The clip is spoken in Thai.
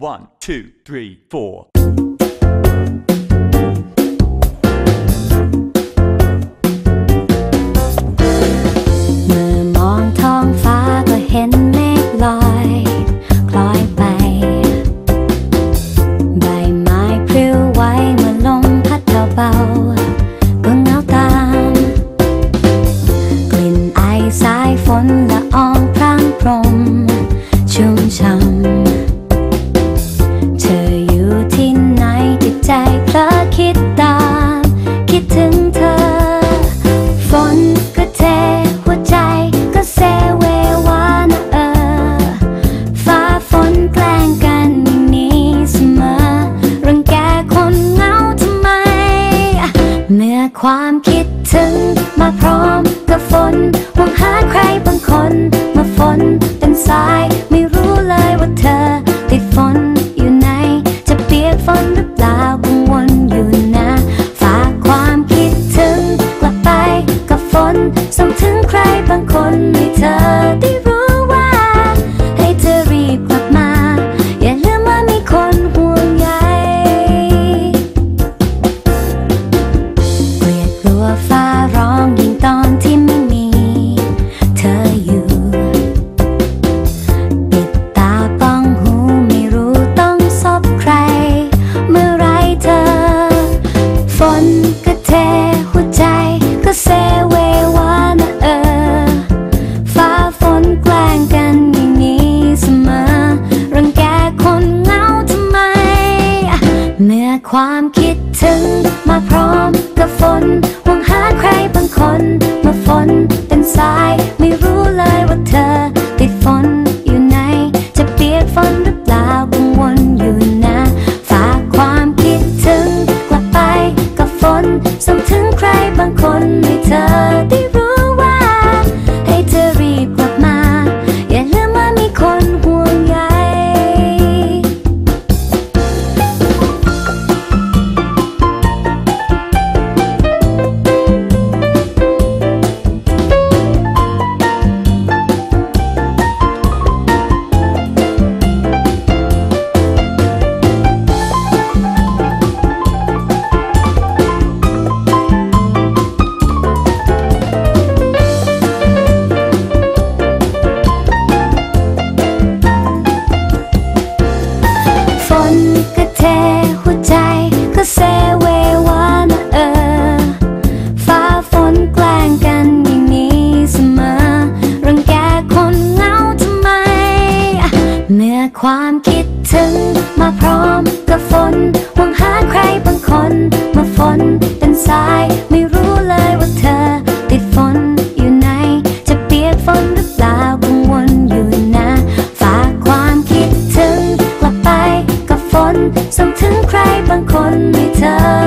One, two, three, four. เมื่อมองท้องฟ้าก็เห็นเมฆลอยคล้อยไป ใบไม้พลิ้วไหวเมื่อลมพัดเบาๆก็เงาตาม กลิ่นไอสายฝนละอองพรางพรมชุ่มช่ำ ความคิดถึงมาพร้อมกับฝนหวังหาใครบางคนมาฝนเป็นสาย ความคิดถึงมาพร้อมกับฝนหวังหาใครบางคน มาฝนเป็นสายไม่รู้ ความคิดถึงมาพร้อมกับฝนหวังหาใครบางคน มาฝนเป็นสาย ไม่รู้เลยว่าเธอ ติดฝนอยู่ไหน จะเปียกฝนหรือเปล่ากังวลอยู่นะ ฝากความคิดถึงกลับไปกับฝนส่งถึงใครบางคนให้เธอ